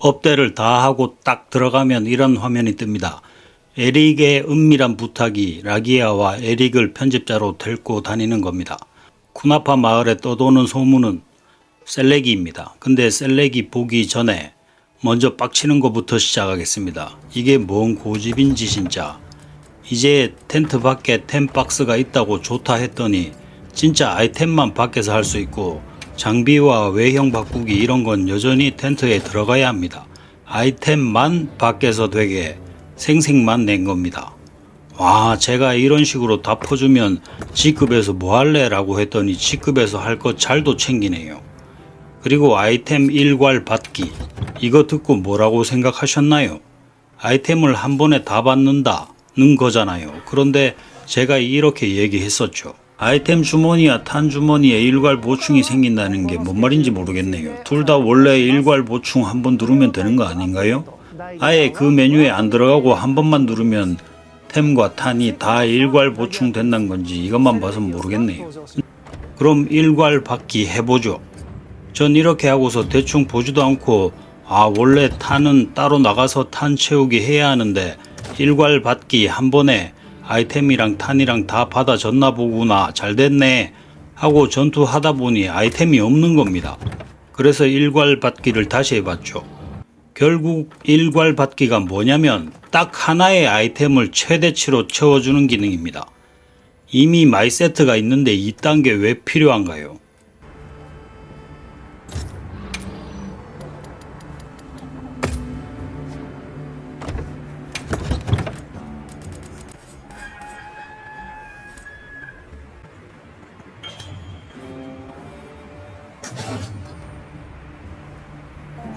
업데를 다 하고 딱 들어가면 이런 화면이 뜹니다. 에릭의 은밀한 부탁이 라기아와 에릭을 편집자로 데리고 다니는 겁니다. 쿠나파 마을에 떠도는 소문은 셀레기입니다. 근데 셀레기 보기 전에 먼저 빡치는 것부터 시작하겠습니다. 이게 뭔 고집인지 진짜. 이제 텐트 밖에 템박스가 있다고 좋다 했더니 진짜 아이템만 밖에서 할 수 있고 장비와 외형 바꾸기 이런 건 여전히 텐트에 들어가야 합니다. 아이템만 밖에서 되게 생색만 낸 겁니다. 와, 제가 이런 식으로 다 퍼주면 G급에서 뭐 할래? 라고 했더니 G급에서 할거 잘도 챙기네요. 그리고 아이템 일괄 받기. 이거 듣고 뭐라고 생각하셨나요? 아이템을 한 번에 다 받는다는 거잖아요. 그런데 제가 이렇게 얘기했었죠. 아이템 주머니와 탄 주머니에 일괄 보충이 생긴다는 게 뭔 말인지 모르겠네요. 둘 다 원래 일괄 보충 한 번 누르면 되는 거 아닌가요? 아예 그 메뉴에 안 들어가고 한 번만 누르면 템과 탄이 다 일괄 보충된다는 건지 이것만 봐선 모르겠네요. 그럼 일괄 받기 해보죠. 전 이렇게 하고서 대충 보지도 않고 아 원래 탄은 따로 나가서 탄 채우기 해야 하는데 일괄 받기 한 번에 아이템이랑 탄이랑 다 받아졌나 보구나 잘 됐네 하고 전투하다 보니 아이템이 없는 겁니다. 그래서 일괄 받기를 다시 해봤죠. 결국 일괄 받기가 뭐냐면 딱 하나의 아이템을 최대치로 채워주는 기능입니다. 이미 마이 세트가 있는데 이딴 게왜 필요한가요?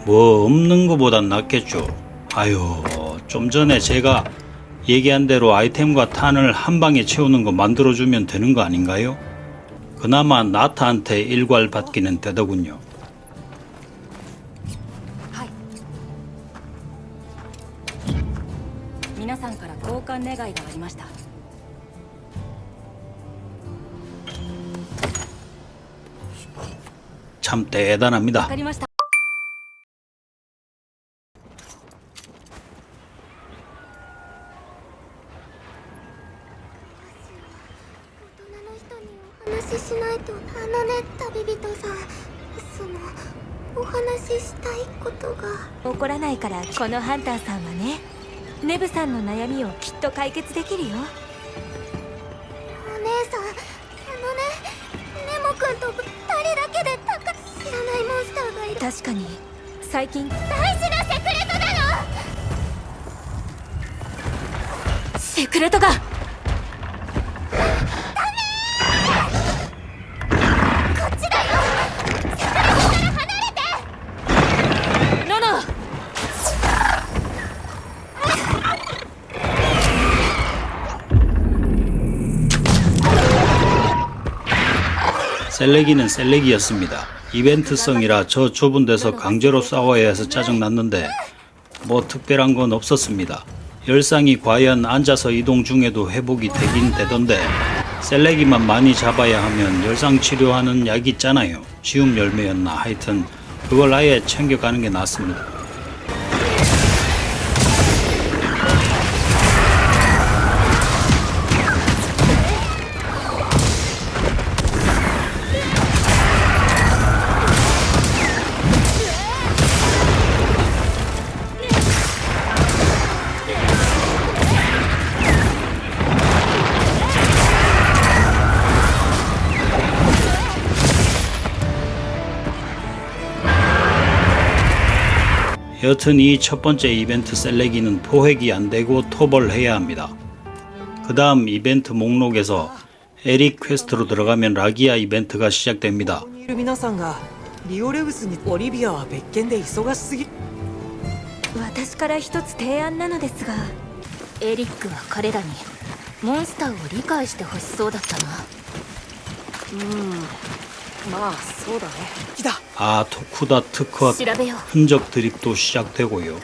뭐 없는 것보단 낫겠죠. 아유, 좀 전에 제가 얘기한 대로 아이템과 탄을 한 방에 채우는 거 만들어주면 되는 거 아닌가요? 그나마 나타한테 일괄 받기는 되더군요. したいことが怒らないからこのハンターさんはねネブさんの悩みをきっと解決できるよ確かに最近大事なセクレトなのセクレトがこっちだよノノ 셀레기는 셀레기였습니다. 이벤트성이라 저 좁은 데서 강제로 싸워야 해서 짜증났는데 뭐 특별한 건 없었습니다. 열상이 과연 앉아서 이동 중에도 회복이 되긴 되던데 셀레기만 많이 잡아야 하면 열상 치료하는 약 있잖아요. 지움 열매였나 하여튼 그걸 아예 챙겨가는 게 낫습니다. 여튼 이 첫 번째 이벤트 셀레기는 포획이 안 되고 토벌해야 합니다. 그 다음 이벤트 목록에서 에릭 퀘스트로 들어가면 라기아 이벤트가 시작됩니다. 아 토쿠다 특허 흔적 드립도 시작되고요.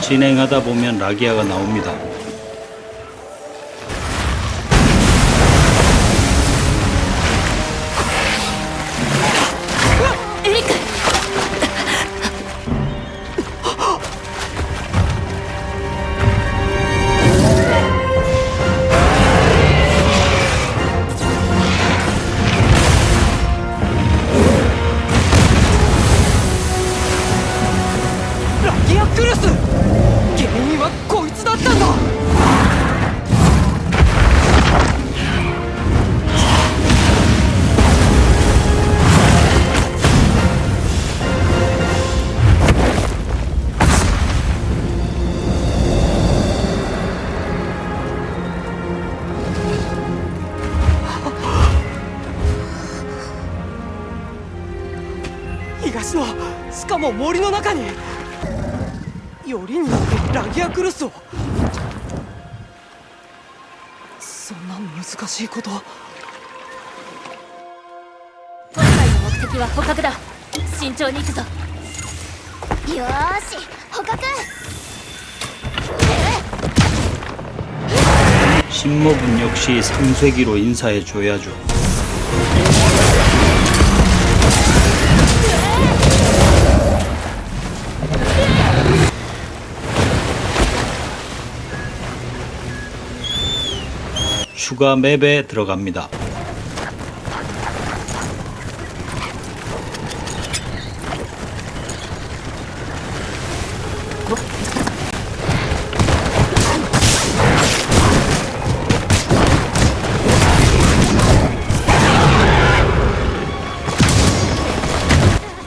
진행하다 보면 라기아가 나옵니다. よってラギアクルスをそんな難しいこと今回の目的は捕獲だ慎重に行くぞよーし捕獲 신모분 역시 상쇄기로 인사해 줘야죠. 추가 맵에 들어갑니다.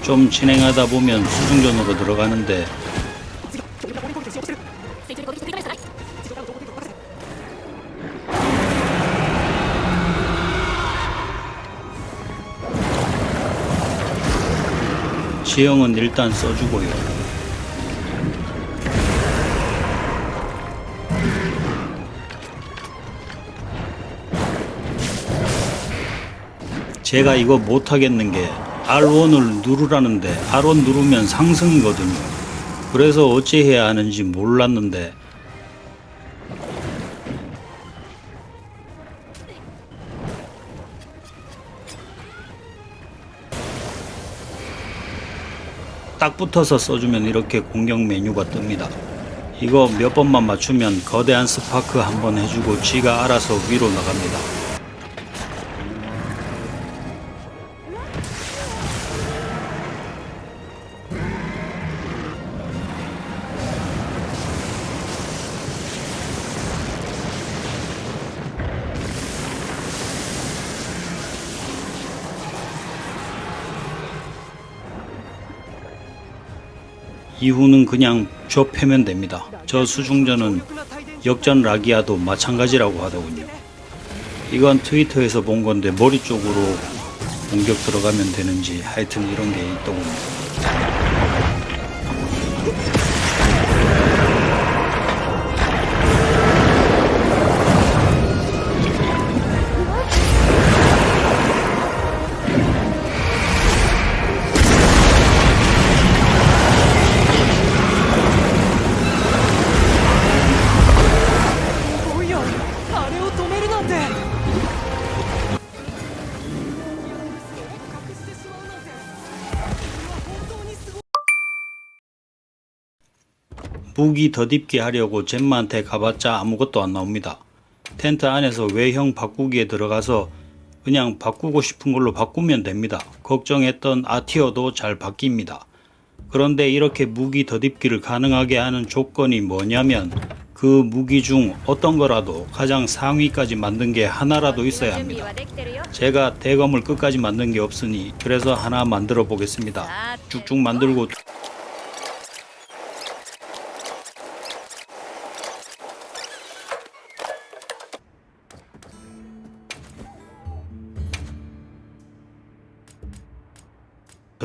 좀 진행하다 보면 수중전으로 들어가는데 지형은 일단 써주고요. 제가 이거 못하겠는 게 R1을 누르라는데 R1 누르면 상승이거든요. 그래서 어찌 해야 하는지 몰랐는데 딱 붙어서 써주면 이렇게 공격 메뉴가 뜹니다. 이거 몇 번만 맞추면 거대한 스파크 한번 해주고 지가 알아서 위로 나갑니다. 이후는 그냥 저 패면 됩니다. 저 수중전은 역전 라기아도 마찬가지라고 하더군요. 이건 트위터에서 본 건데 머리 쪽으로 공격 들어가면 되는지 하여튼 이런 게 있더군요. 무기 더딥게 하려고 젬마한테 가봤자 아무것도 안 나옵니다. 텐트 안에서 외형 바꾸기에 들어가서 그냥 바꾸고 싶은 걸로 바꾸면 됩니다. 걱정했던 아티어도 잘 바뀝니다. 그런데 이렇게 무기 더딥기를 가능하게 하는 조건이 뭐냐면 그 무기 중 어떤 거라도 가장 상위까지 만든 게 하나라도 있어야 합니다. 제가 대검을 끝까지 만든 게 없으니 그래서 하나 만들어 보겠습니다. 쭉쭉 만들고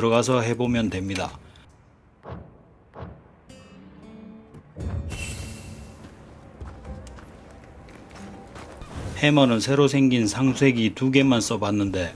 들어가서 해보면 됩니다. 해머는 새로 생긴 상쇄기 두 개만 써봤는데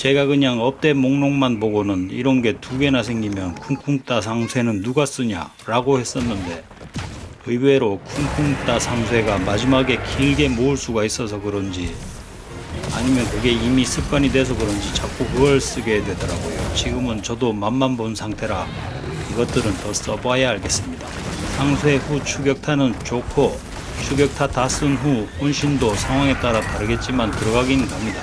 제가 그냥 업대 목록만 보고는 이런 게 두 개나 생기면 쿵쿵따 상쇠는 누가 쓰냐 라고 했었는데 의외로 쿵쿵따 상쇠가 마지막에 길게 모을 수가 있어서 그런지 아니면 그게 이미 습관이 돼서 그런지 자꾸 그걸 쓰게 되더라고요. 지금은 저도 맛만 본 상태라 이것들은 더 써봐야 알겠습니다. 상쇄 후 추격타는 좋고 추격타 다 쓴 후 혼신도 상황에 따라 다르겠지만 들어가긴 갑니다.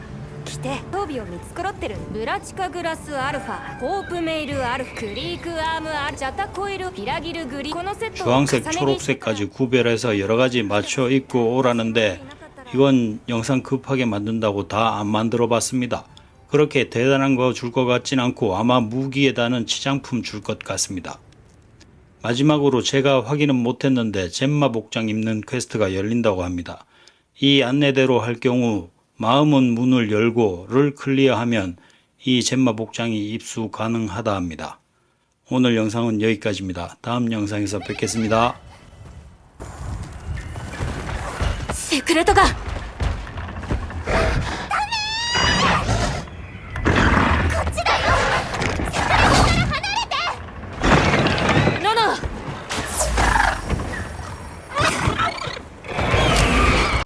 着て装備を見繕ってるブラチカグラスアルファホープメイルアルフクリークアームアルジャタコイルピラギルグリこのセットを重ね 주황색, 着して 초록색까지 구별해서 여러 가지 맞춰 입고 오라는데 이건 영상 급하게 만든다고 다 안 만들어 봤습니다. 그렇게 대단한 거 줄 것 같진 않고 아마 무기에다는 치장품 줄 것 같습니다. 마지막으로 제가 확인은 못했는데 젬마 복장 입는 퀘스트가 열린다고 합니다. 이 안내대로 할 경우 마음은 문을 열고를 클리어하면 이 젬마 복장이 입수 가능하다 합니다. 오늘 영상은 여기까지입니다. 다음 영상에서 뵙겠습니다. セクレトガン